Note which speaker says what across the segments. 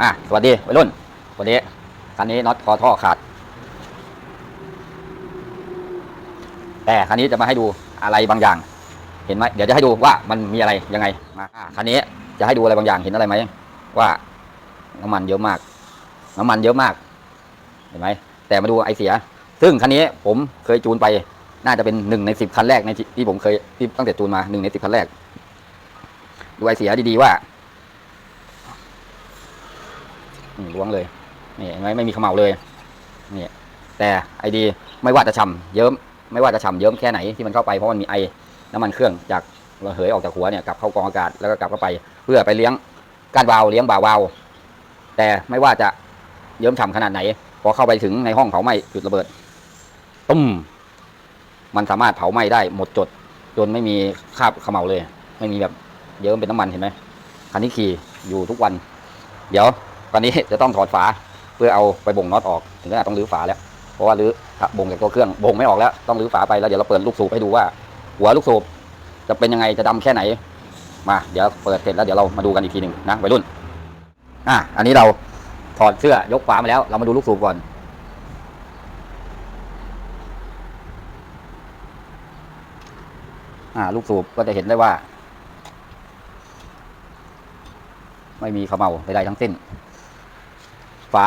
Speaker 1: อะสวัสดีวัยรุ่นวันนี้คันนี้น็อตคอท่อขาด แต่คันนี้จะมาให้ดูอะไรบางอย่าง เห็นไหมเดี๋ยวจะให้ดูว่ามันมีอะไรยังไงมาคันนี้จะให้ดูอะไรบางอย่างเห็นอะไรไหมว่าน้ำมันเยอะมาก น้ำมันเยอะมาก เห็นไหมแต่มาดูไอเสีย ซึ่งคันนี้ผมเคยจูนไป น่าจะเป็นหนึ่งในสิบคันแรกในที่ที่ผมเคยที่ตั้งแต่จูนมาหนึ่งในสิบคันแรก ดูไอเสียดีๆว่านี่ ล้วงเลยนี่เห็นไหมไม่มีเขมเหลาเลยนี่แต่ไอดีไม่ว่าจะช่ำเยิ้มไม่ว่าจะฉ่ำเยิ้มแค่ไหนที่มันเข้าไปเพราะมันมีไอน้ำมันเครื่องจากระเหยออกจากหัวเนี่ยกลับเข้ากองอากาศแล้วก็กลับเข้าไป เพื่อไปเลี้ยงก้านวาวเลี้ยงบ่าวาว แต่ไม่ว่าจะเยิ้มฉ่ำขนาดไหนพอเข้าไปถึงในห้องเผาไหม้จุดระเบิดตุ้มมันสามารถเผาไหม้ได้หมดจด จนไม่มีคราบเขมเหลาเลย ไม่มีแบบเยิ้มเป็นน้ำมันเห็นไหมคันนี้ขี่อยู่ทุกวัน เดี๋ยว ตอนนี้จะต้องถอดฝาเพื่อเอาไปบ่งน็อตออกถึงขนาดต้องรื้อฝาแล้ว เพราะว่ารื้อบ่งจากตัวเครื่องบ่งไม่ออกแล้วต้องรื้อฝาไปแล้วเดี๋ยวเราเปิดลูกสูบให้ดูว่า หัวลูกสูบจะเป็นยังไงจะดำแค่ไหนมาเดี๋ยวเปิดเสร็จแล้วเดี๋ยวเรามาดูกันอีกทีหนึ่งนะวัยรุ่นอะอันนี้เราถอดเสื้อยกฝามาแล้ว เรามาดูลูกสูบก่อนอ่าลูกสูบก็จะเห็นได้ว่า ไม่มีเขมเหลาใดๆทั้งสิ้น ฝา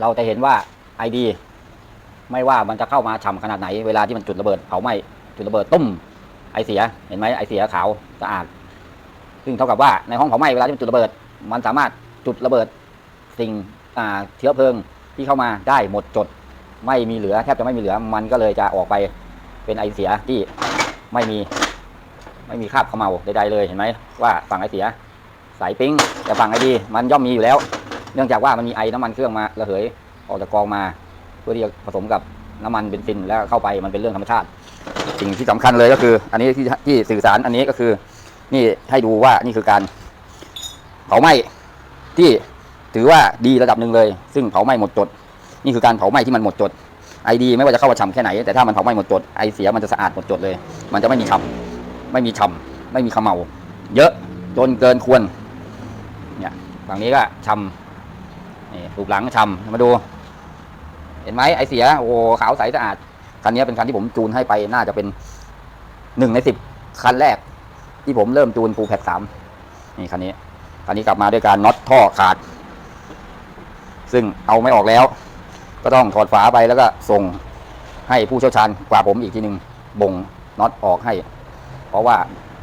Speaker 1: เราจะเห็นว่าไอดีไม่ว่ามันจะเข้ามาฉ่ำขนาดไหน เวลาที่มันจุดระเบิดเผาไหม้จุดระเบิดตุ้มไอเสียเห็นไหมไอเสียขาวสะอาด ซึ่งเท่ากับว่าในห้องเผาไหม้เวลาที่มันจุดระเบิด มันสามารถจุดระเบิดสิ่งเชื้อเพลิงที่เข้ามาได้หมดจดไม่มีเหลือแทบจะไม่มีเหลือมันก็เลยจะออกไปเป็นไอเสียที่ไม่มีไม่มีคราบเขมเหลาใดๆเลยเห็นไหมว่าฝั่งไอเสีย สายปิ้งแต่ฝั่งไอดี มันย่อมมีอยู่แล้ว เนื่องจากว่ามันมีไอน้ำมันเครื่องมาระเหยออกจากกองมา เพื่อที่จะผสมกับน้ำมันเบนซินแล้วเข้าไปมันเป็นเรื่องธรรมชาติ สิ่งที่สำคัญเลยก็คือ อันนี้ที่ที่สื่อสารอันนี้ก็คือ นี่ให้ดูว่านี่คือการเผาไหม้ที่ถือว่าดีระดับหนึ่งเลย ซึ่งเผาไหม้หมดจด นี่คือการเผาไหม้ที่มันหมดจดไอดีไม่ว่าจะเข้ามาฉ่ำแค่ไหน แต่ถ้ามันเผาไหม้หมดจดไอเสียมันจะสะอาดหมดจดเลย มันจะไม่มีฉ่ำไม่มีฉ่ำไม่มีขมเหลาเยอะจนเกินควรเนี่ยฝั่งนี้ก็ฉ่ำ นี่รูปหลังฉ่ำมาดู เห็นไหมไอเสียโอ้ขาวใสสะอาดคันนี้เป็นคันที่ผมจูนให้ไปน่าจะเป็นหนึ่งในสิบคันแรก ที่ผมเริ่มจูนปูแพดสามนี่คันนี้คันนี้กลับมาด้วยการน็อตท่อขาด ซึ่งเอาไม่ออกแล้ว ก็ต้องถอดฝาไปแล้วก็ส่งให้ผู้เชี่ยวชาญกว่าผมอีกทีหนึ่งบ่งน็อตออกให้ เพราะว่า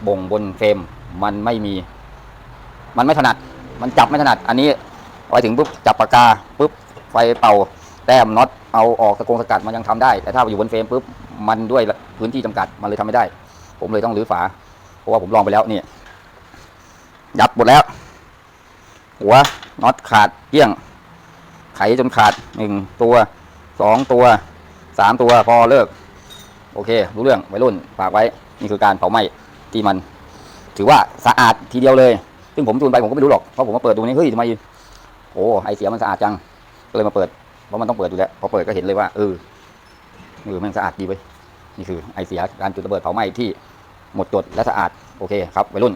Speaker 1: บ่งบนเฟรมมันไม่มี มันไม่ถนัด มันจับไม่ถนัด อันนี้ ไปถึงปุ๊บจับปากกาปุ๊บไฟเป่าแต้มน็อตเอาออกตะกงสกัดมันยังทำได้ แต่ถ้าอยู่บนเฟรมปุ๊บมันด้วยพื้นที่จำกัดมันเลยทำไม่ได้ ผมเลยต้องรื้อฝา เพราะว่าผมลองไปแล้วนี่ยับหมดแล้ว หัวน็อตขาดเกี้ยง ไขจนขาดหนึ่งตัวสองตัวสามตัวพอเลิก โอเค รู้เรื่องวัยรุ่นฝากไว้ นี่คือการเผาไหม้ที่มัน ถือว่าสะอาดทีเดียวเลย ซึ่งผมจูนไปผมก็ไม่รู้หรอกเพราะผมมาเปิดดูนี่เฮ้ยทำไม โอ้ไอเสียมันสะอาดจัง ก็เลยมาเปิด เพราะมันต้องเปิดอยู่แล้ว พอเปิดก็เห็นเลยว่าเออเออมันสะอาดดีเว้ย นี่คือไอเสียการจุดระเบิดเผาไหม้ที่หมดจดและสะอาด โอเคครับวัยรุ่น